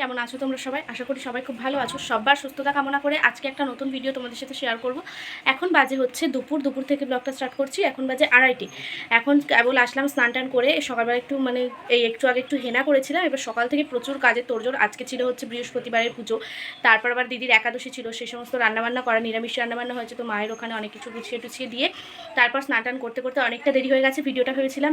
কেমন আছো তোমরা সবাই? আশা করি সবাই খুব ভালো আছো। সবার সুস্থতা কামনা করে আজকে একটা নতুন ভিডিও তোমাদের সাথে শেয়ার করব। এখন বাজে হচ্ছে দুপুর। দুপুর থেকে ব্লগটা স্টার্ট করছি। এখন বাজে আড়াইটি। এখন কেবল আসলাম স্নান টান করে। সকালবেলা একটু মানে এই একটু আগে একটু হেনা করেছিলাম। এবার সকাল থেকে প্রচুর কাজে তোরজোর আজকে ছিল হচ্ছে বৃহস্পতিবারের পুজো। তারপর আবার দিদির একাদশী ছিল। সেই সমস্ত রান্নাবান্না করা, নিরামিষ রান্নাবান্না হয়েছে। তো মায়ের ওখানে অনেক কিছু গুছিয়ে টুছিয়ে দিয়ে তারপর স্নান টান করতে করতে অনেকটা দেরি হয়ে গেছে, ভিডিওটা ভেবেছিলাম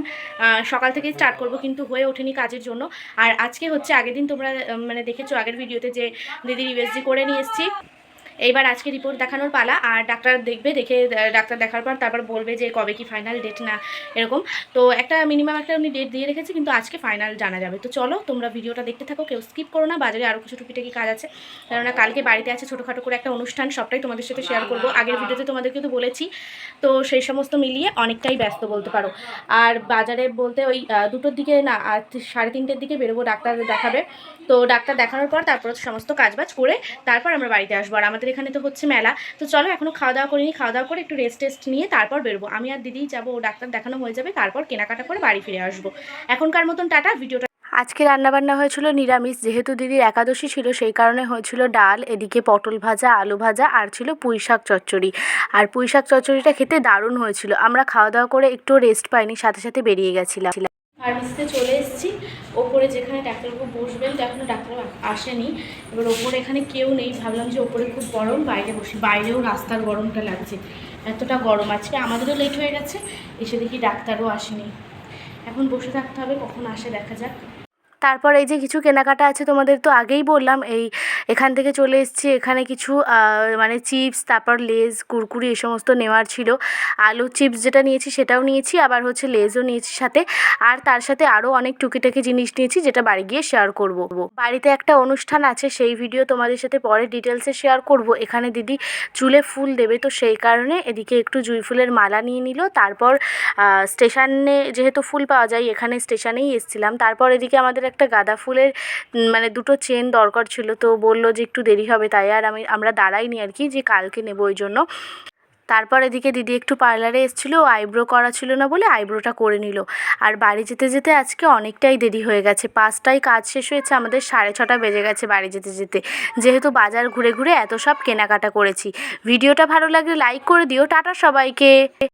সকাল থেকেই স্টার্ট করব কিন্তু হয়ে ওঠেনি কাজের জন্য। আর আজকে হচ্ছে আগের দিন তোমরা মানে দেখেছ আগের ভিডিওতে যে দিদি ইউএসজি করে নিয়ে এসেছি। এইবার আজকে রিপোর্ট দেখানোর পালা, আর ডাক্তার দেখবে, দেখে ডাক্তার দেখার পর তারপর বলবে যে কবে কি ফাইনাল ডেট না, এরকম। তো একটা মিনিমাম একটা উনি ডেট দিয়ে রেখেছে, কিন্তু আজকে ফাইনাল জানা যাবে। তো চলো, তোমরা ভিডিওটা দেখতে থাকো, কেউ স্কিপ করো না, বাজারে আরও কিছু টুকিটাকি কাজ আছে? কেননা কালকে বাড়িতে আছে ছোটোখাটো করে একটা অনুষ্ঠান, সবটাই তোমাদের সাথে শেয়ার করব। আগের ভিডিওতে তোমাদেরকে তো বলেছি। তো সেই সমস্ত মিলিয়ে অনেকটাই ব্যস্ত বলতে পারো। আর বাজারে বলতে ওই দুটোর দিকে না সাড়ে তিনটের দিকে বেরোবো ডাক্তার দেখাবে। তো ডাক্তার দেখানোর পর তারপর সমস্ত কাজবাজ করে তারপর আমরা বাড়িতে আসব। আর আমাদের এখানে তো হচ্ছে মেলা। তো চলো এখনও খাওয়া দাওয়া করিনি খাওয়া দাওয়া করে একটু রেস্ট টেস্ট নিয়ে তারপর বেরোবো। আমি আর দিদি যাব ডাক্তার দেখানো হয়ে যাবে, তারপর কেনাকাটা করে বাড়ি ফিরে আসব। এখনকার মতন টাটা ভিডিওটা আজকে রান্নাবান্না হয়েছিল নিরামিষ, যেহেতু দিদির একাদশী ছিল, সেই কারণে হয়েছিল ডাল, এদিকে পটল ভাজা, আলু ভাজা, আর ছিল পুঁই শাক চচ্চড়ি। আর পুঁই শাক চচ্চড়িটা খেতে দারুণ হয়েছিল। আমরা খাওয়া দাওয়া করে একটু রেস্ট পাইনি, সাথে সাথে বেরিয়ে গেছিলাম। ফার্মেসিতে চলে এসেছি। ওপরে যেখানে ডাক্তারবাবু বসবেন, তো এখনও ডাক্তার আসেনি। এবার ওপরে এখানে কেউ নেই। ভাবলাম যে ওপরে খুব গরম, বাইরে বসি। বাইরেও রাস্তার গরমটা লাগছে। এতটা গরম আজকে। আমাদেরও লেট হয়ে গেছে। এসে দেখি ডাক্তারও আসেনি। এখন বসে থাকতে হবে, কখন আসে দেখা যাক। তারপর এই যে কিছু কেনাকাটা আছে তোমাদের তো আগেই বললাম, এই এখান থেকে চলে এসেছি, এখানে কিছু মানে চিপস, তারপর লেজ, কুরকুরি এই সমস্ত নেওয়ার ছিল। আলু চিপস যেটা নিয়েছি সেটাও নিয়েছি, আবার হচ্ছে লেজও নিয়েছি সাথে। আর তার সাথে আরও অনেক টুকিটাকি জিনিস নিয়েছি যেটা বাড়ি গিয়ে শেয়ার করব। বাড়িতে একটা অনুষ্ঠান আছে, সেই ভিডিও তোমাদের সাথে পরে ডিটেলসে শেয়ার করব। এখানে দিদি চুলে ফুল দেবে, তো সেই কারণে এদিকে একটু জুঁই ফুলের মালা নিয়ে নিল। তারপর স্টেশনে যেহেতু ফুল পাওয়া যায়, এখানে স্টেশনেই এসেছিলাম। তারপর এদিকে আমাদের একটা গাঁদা ফুলের মানে দুটো চেন দরকার ছিল, তো বলল যে একটু দেরি হবে, তাই আর আমি, আমরা দাঁড়াইনি আর কি, যে কালকে নেব ওই জন্য। তারপর এদিকে দিদি একটু পার্লারে এসেছিল, আইব্রো করা ছিল না বলে আইব্রোটা করে নিল। আর বাড়ি যেতে যেতে আজকে অনেকটাই দেরি হয়ে গেছে, পাঁচটায় কাজ শেষ হয়েছে, আমাদের সাড়ে ছটা বেজে গেছে বাড়ি যেতে যেতে। যেহেতু বাজার ঘুরে ঘুরে এত সব কেনাকাটা করেছি। ভিডিওটা ভালো লাগলে লাইক করে দিও, টাটা সবাইকে।